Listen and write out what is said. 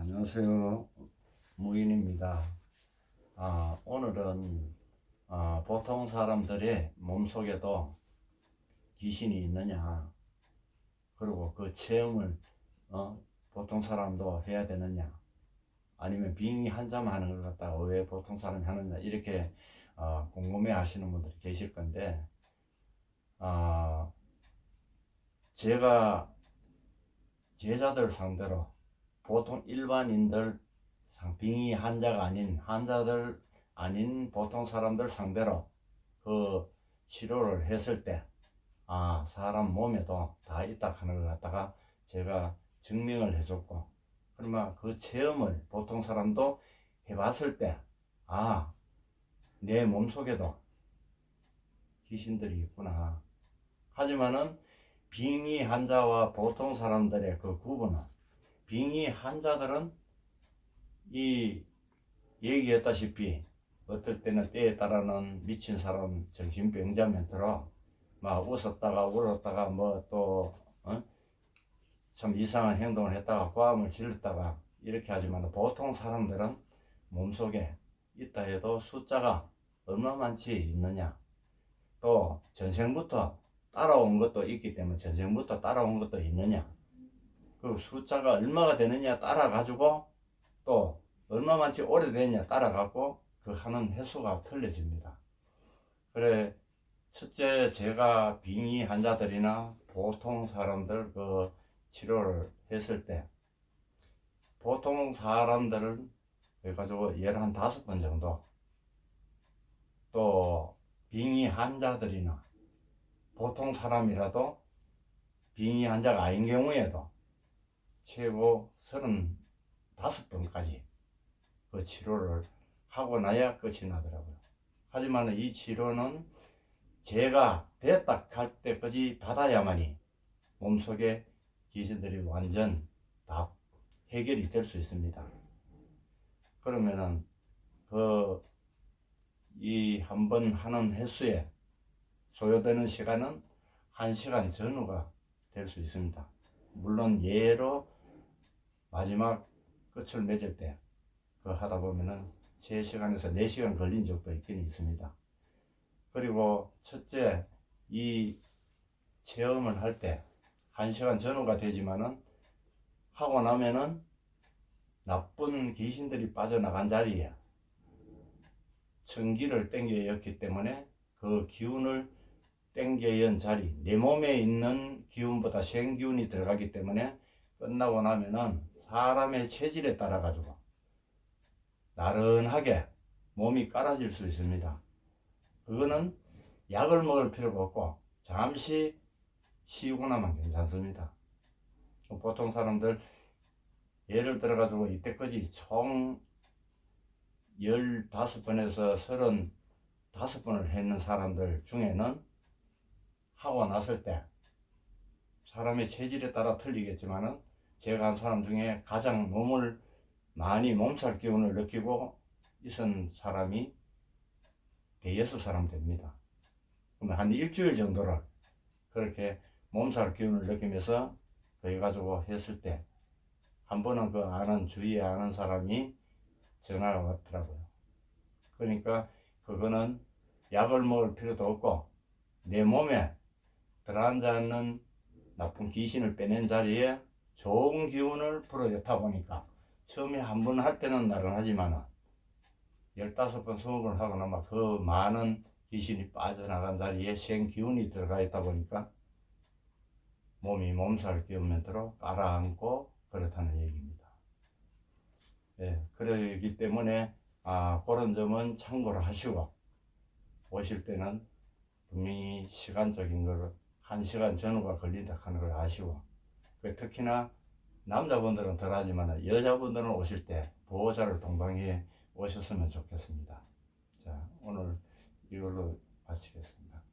안녕하세요. 무인입니다. 아, 오늘은 아, 보통 사람들의 몸속에도 귀신이 있느냐, 그리고 그 체험을 어, 보통 사람도 해야 되느냐, 아니면 빙의 한자만 하는 걸 갖다가 왜 보통 사람이 하느냐, 이렇게 어, 궁금해 하시는 분들이 계실 건데, 아, 제가 제자들 상대로 보통 일반인들 상- 빙의 환자가 아닌 환자들 아닌 보통 사람들 상대로 그 치료를 했을 때 아, 사람 몸에도 다 있다 하는 걸 갖다가 제가 증명을 해줬고 그러면 그 체험을 보통 사람도 해봤을 때 아, 내 몸속에도 귀신들이 있구나. 하지만은 빙의 환자와 보통 사람들의 그 구분은 빙의 환자들은 이 얘기했다시피 어떨 때는 때에 따라는 미친 사람 정신병자 멘트로 막 웃었다가 울었다가 뭐또참 이상한 행동을 했다가 고함을 질렀다가 이렇게 하지만 보통 사람들은 몸속에 있다 해도 숫자가 얼마 많지 있느냐. 또 전생부터 따라온 것도 있기 때문에 전생부터 따라온 것도 있느냐 그 숫자가 얼마가 되느냐 따라 가지고 또 얼마만치 오래됐냐 따라 갖고 그 하는 횟수가 틀려집니다. 그래 첫째 제가 빙의 환자들이나 보통 사람들 그 치료를 했을 때 보통 사람들은 해가지고 열한 다섯 번 정도 또 빙의 환자들이나 보통 사람이라도 빙의 환자가 아닌 경우에도 최고 35번까지 그 치료를 하고 나야 끝이 나더라고요. 하지만 이 치료는 제가 됐다 할 때까지 받아야만이 몸속에 귀신들이 완전 다 해결이 될 수 있습니다. 그러면은 그 이 한 번 하는 횟수에 소요되는 시간은 한 시간 전후가 될 수 있습니다. 물론 예로 마지막 끝을 맺을 때 그 하다 보면은 3시간에서 4시간 걸린 적도 있긴 있습니다. 그리고 첫째 이 체험을 할 때 1시간 전후가 되지만은 하고 나면은 나쁜 귀신들이 빠져나간 자리에 천기를 땡겨였기 때문에 그 기운을 땡겨연 자리 내 몸에 있는 기운보다 생기운이 들어가기 때문에 끝나고 나면은 사람의 체질에 따라 가지고 나른하게 몸이 깔아질 수 있습니다. 그거는 약을 먹을 필요가 없고 잠시 쉬고 나면 괜찮습니다. 보통 사람들 예를 들어 가지고 이때까지 총 15번에서 35번을 했는 사람들 중에는 하고 났을 때 사람의 체질에 따라 틀리겠지만은 제가 한 사람 중에 가장 몸을 많이 몸살 기운을 느끼고 있은 사람이 대여섯 사람 됩니다. 그러면 한 일주일 정도를 그렇게 몸살 기운을 느끼면서 그래 가지고 했을 때 한 번은 그 아는 주위에 아는 사람이 전화가 왔더라고요. 그러니까 그거는 약을 먹을 필요도 없고 내 몸에 들어앉아 있는 나쁜 귀신을 빼낸 자리에 좋은 기운을 불어넣다 보니까 처음에 한 번 할 때는 나른하지만 열다섯 번 수업을 하고 나면 그 많은 귀신이 빠져나간 자리에 생기운이 들어가 있다 보니까 몸이 몸살 기운면으로 깔아앉고 그렇다는 얘기입니다. 예, 그러기 때문에 아, 그런 점은 참고를 하시고 오실 때는 분명히 시간적인 걸한 시간 전후가 걸린다 하는 걸 아시고 그 특히나 남자분들은 덜 하지만 여자분들은 오실 때 보호자를 동반해 오셨으면 좋겠습니다. 자, 오늘 이걸로 마치겠습니다.